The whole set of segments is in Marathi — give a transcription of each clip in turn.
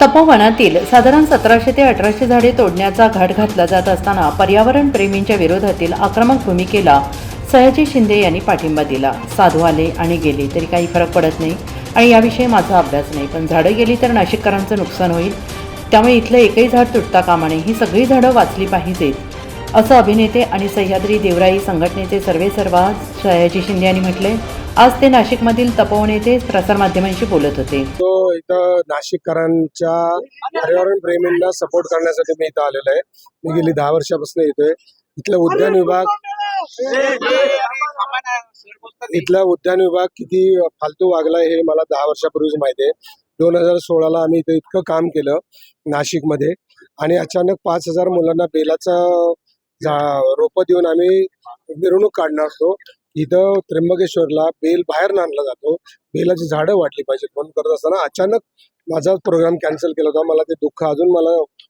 तपोवनातील साधारण सतराशे ते अठराशे झाडे तोडण्याचा घाट घातला जात असताना पर्यावरण प्रेमींच्या विरोधातील आक्रमक भूमिकेला सयाजी शिंदे यांनी पाठिंबा दिला. साधू आले आणि गेले तरी काही फरक पडत नाही. आणि याविषयी माझा अभ्यास नाही. पण झाडं गेली तर नाशिककरांचं नुकसान होईल. त्यामुळे इथलं एकही झाड तुटता कामा नये. ही सगळी झाडं वाचली पाहिजेत. असं अभिनेते आणि सह्याद्री देवराई संघटनेचे सर्वे सर्वा सयाजी शिंदे यांनी म्हटले आज ते नाशिकमधील तपोवन येथे प्रसारमाध्यमांशी बोलत होते. तो इथं नाशिककरांच्या पर्यावरण प्रेमींना सपोर्ट करण्यासाठी मी इथं आलेलो आहे. मी गेली दहा वर्षापासून येतोय. इथलं उद्यान विभाग इथला उद्यान विभाग किती फालतू वागलाय हे मला दहा वर्षापूर्वीच माहिती आहे. दोन हजार सोळाला आम्ही इथं इतकं काम केलं नाशिकमध्ये. आणि अचानक पाच हजार मुलांना बेलाचं रोपं देऊन आम्ही मिरवणूक काढणार असतो इथं त्र्यंबकेश्वरला बेल बाहेर आणला जातो. बेलाची झाडं वाटली पाहिजेत म्हणून करत असताना अचानक माझा प्रोग्राम कॅन्सल केला होता. मला ते दुःख अजून मला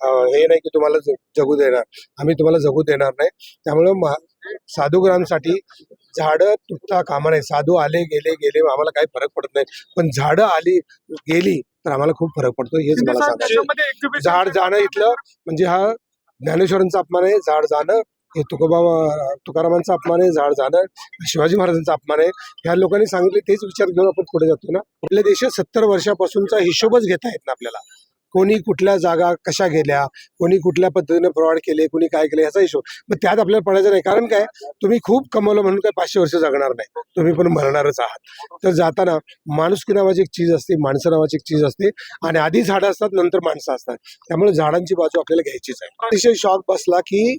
हे नाही की तुम्हाला जगू देणार. आम्ही तुम्हाला जगू देणार नाही. त्यामुळं मा साधूग्रामसाठी झाडं तुटता कामा नाही साधू आले गेले गेले आम्हाला काही फरक पडत नाही. पण झाडं आली गेली तर आम्हाला खूप फरक पडतो हेच मला सांगायचं. झाड जाणं इथलं म्हणजे हा ज्ञानेश्वरांचा अपमान आहे झाड जाणं. हे तुकोबा तुकारामांचा अपमान आहे झाड जाणं. शिवाजी महाराजांचा अपमान आहे. ह्या लोकांनी सांगितले तेच विचार घेऊन आपण पुढे जातो ना. आपल्या देशात सत्तर वर्षापासूनचा हिशोबच घेता येत ना आपल्याला. कोणी कुठल्या जागा कशा गेल्या कोणी कुठल्या पद्धतीने फ्रॉड केले कोणी काय केले याचा हिशोब. मग त्यात आपल्याला पडायचं नाही. कारण काय? तुम्ही खूप कमवलं म्हणून काय पाचशे वर्ष जगणार नाही. तुम्ही पण मरणारच आहात. तर जाताना माणुसकी नावाची एक चीज असते माणसं नावाची एक चीज असते आणि आधी झाडं असतात नंतर माणसं असतात. त्यामुळे झाडांची बाजू आपल्याला घ्यायचीच आहे. अतिशय शॉक बसला की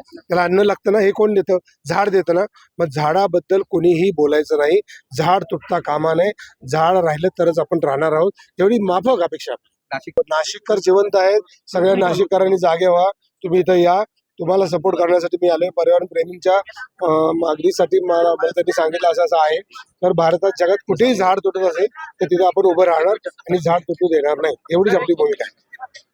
त्याला अन्न लागतं ना हे कोण देतं? झाड देतं ना. मग झाडाबद्दल कोणीही बोलायचं नाही. झाड तुटता कामा नये. झाड राहिलं तरच आपण राहणार आहोत. एवढी माफक अपेक्षा. नाशिक नाशिककर जिवंत आहेत. सगळ्या नाशिककरांनी जागे व्हा. तुम्ही इथं या. तुम्हाला सपोर्ट करण्यासाठी मी आलोय. पर्यावरण प्रेमींच्या मागणीसाठी मला मला त्यांनी सांगितलं असं असं आहे. तर भारतात जगात कुठेही झाड तुटत असेल तर तिथे आपण उभं राहणार आणि झाड तुटू देणार नाही. एवढीच आपली भूमिका आहे.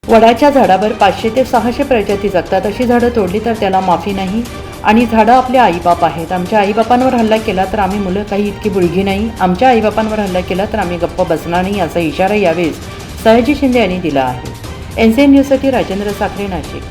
वडाच्या झाडावर पाचशे ते सहाशे प्रजाती जगतात. अशी झाडं तोडली तर त्याला माफी नाही. आणि झाडं आपले आईबाप आहेत. आमच्या आईबापांवर हल्ला केला तर आम्ही मुलं काही इतकी बुळगी नाही. आमच्या आईबापांवर हल्ला केला तर आम्ही गप्प बसणार नाही असा इशारा यावेळेस सयाजी शिंदे यांनी दिला आहे. एन सी एन न्यूजसाठी राजेंद्र साखरे नाशिक.